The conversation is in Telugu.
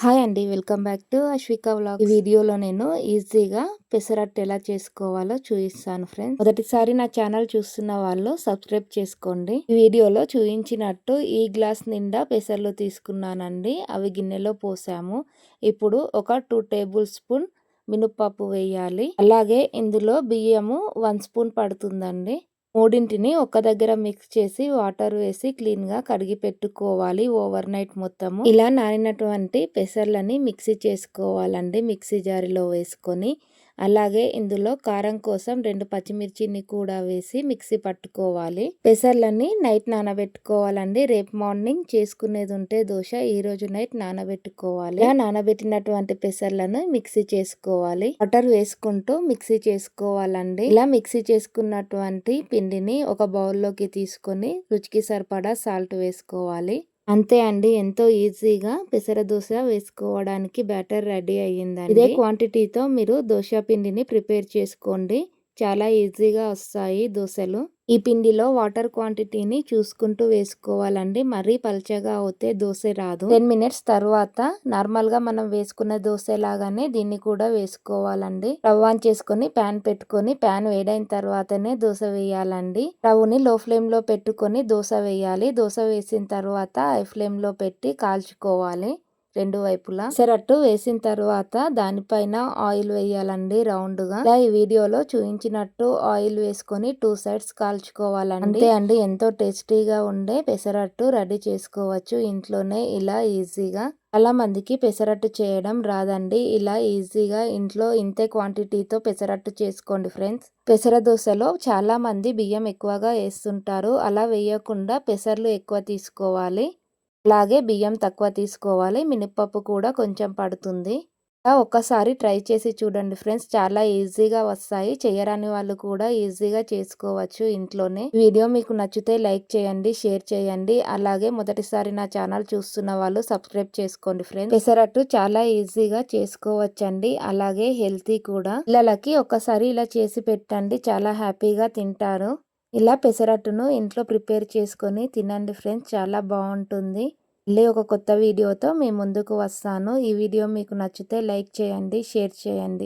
హాయ్ అండి welcome back to Ashwika vlog ఈ వీడియోలో నేను ఈజీగా పెసరట్టు ఎలా చేసుకోవాలో చూపిస్తాను ఫ్రెండ్స్. మొదటిసారి నా ఛానల్ చూస్తున్న వాళ్ళు సబ్స్క్రైబ్ చేసుకోండి. ఈ వీడియోలో చూపించినట్టు ఈ గ్లాస్ నిండా పెసర్లు తీసుకున్నానండి. అవి గిన్నెలో పోసాము. ఇప్పుడు ఒక టూ టేబుల్ స్పూన్ మినప్పప్పు వేయాలి. అలాగే ఇందులో బియ్యము వన్ స్పూన్ పడుతుందండి. మూడింటిని ఒక్క దగ్గర మిక్స్ చేసి వాటర్ వేసి క్లీన్గా కడిగి పెట్టుకోవాలి ఓవర్ నైట్ మొత్తము. ఇలా నానినటువంటి పెసర్లని మిక్సీ చేసుకోవాలండి. మిక్సీ జారిలో వేసుకొని అలాగే ఇందులో కారం కోసం రెండు పచ్చిమిర్చిని కూడా వేసి మిక్సీ పట్టుకోవాలి. పెసర్లని నైట్ నానబెట్టుకోవాలండి. రేపు మార్నింగ్ చేసుకునేది ఉంటే దోశ ఈ రోజు నైట్ నానబెట్టుకోవాలి. ఇలా నానబెట్టినటువంటి పెసర్లను మిక్సీ చేసుకోవాలి. వాటర్ వేసుకుంటూ మిక్సీ చేసుకోవాలండి. ఇలా మిక్సీ చేసుకున్నటువంటి పిండిని ఒక బౌల్లోకి తీసుకొని రుచికి సరిపడా సాల్ట్ వేసుకోవాలి. అంతే అండి. ఎంతో ఈజీగా పెసర దోశ వేసుకోవడానికి బ్యాటర్ రెడీ అయ్యిందండి. ఇదే క్వాంటిటీతో మీరు దోశ పిండిని ప్రిపేర్ చేసుకోండి. చాలా ఈజీగా వస్తాయి దోశలు. ఈ పిండిలో వాటర్ క్వాంటిటీని చూసుకుంటూ వేసుకోవాలండి. మరీ పల్చగా అవుతే దోశ రాదు. టెన్ మినిట్స్ తర్వాత నార్మల్గా మనం వేసుకున్న దోశ లాగానే దీన్ని కూడా వేసుకోవాలండి. రవ్ ఆన్ చేసుకొని ప్యాన్ పెట్టుకొని ప్యాన్ వేడైన తర్వాతనే దోశ వేయాలండి. రవ్వుని లో ఫ్లేమ్లో పెట్టుకొని దోశ వేయాలి. దోశ వేసిన తర్వాత హై ఫ్లేమ్లో పెట్టి కాల్చుకోవాలి. రెండు వైపులా. పెసరట్టు వేసిన తర్వాత దానిపైన ఆయిల్ వేయాలండి రౌండ్గా ఈ వీడియోలో చూపించినట్టు ఆయిల్ వేసుకొని టూ సైడ్స్ కాల్చుకోవాలండి. అంతే అండి ఎంతో టేస్టీగా ఉండే పెసరట్టు రెడీ చేసుకోవచ్చు ఇంట్లోనే ఇలా ఈజీగా. చాలా మందికి పెసరట్టు చేయడం రాదండి ఇలా ఈజీగా ఇంట్లో ఇంతే క్వాంటిటీతో పెసరట్టు చేసుకోండి ఫ్రెండ్స్. పెసర దోశలో చాలా మంది బియ్యం ఎక్కువగా వేస్తుంటారు అలా వేయకుండా పెసర్లు ఎక్కువ తీసుకోవాలి. అలాగే బియ్యం తక్కువ తీసుకోవాలి. మినప్పప్పు కూడా కొంచెం పడుతుంది. ఒక్కసారి ట్రై చేసి చూడండి ఫ్రెండ్స్. చాలా ఈజీగా వస్తాయి. చేయరాని వాళ్ళు కూడా ఈజీగా చేసుకోవచ్చు ఇంట్లోనే. వీడియో మీకు నచ్చితే లైక్ చేయండి షేర్ చేయండి. అలాగే మొదటిసారి నా ఛానల్ చూస్తున్న వాళ్ళు సబ్స్క్రైబ్ చేసుకోండి ఫ్రెండ్స్. పెసరట్టు చాలా ఈజీగా చేసుకోవచ్చండి. అలాగే హెల్తీ కూడా. పిల్లలకి ఒక్కసారి ఇలా చేసి పెట్టండి. చాలా హ్యాపీగా తింటారు. ఇలా పెసరట్టును ఇంట్లో ప్రిపేర్ చేసుకొని తినండి ఫ్రెండ్స్ చాలా బాగుంటుంది. మళ్ళీ ఒక కొత్త వీడియోతో మీ ముందుకు వస్తాను. ఈ వీడియో మీకు నచ్చితే లైక్ చేయండి షేర్ చేయండి.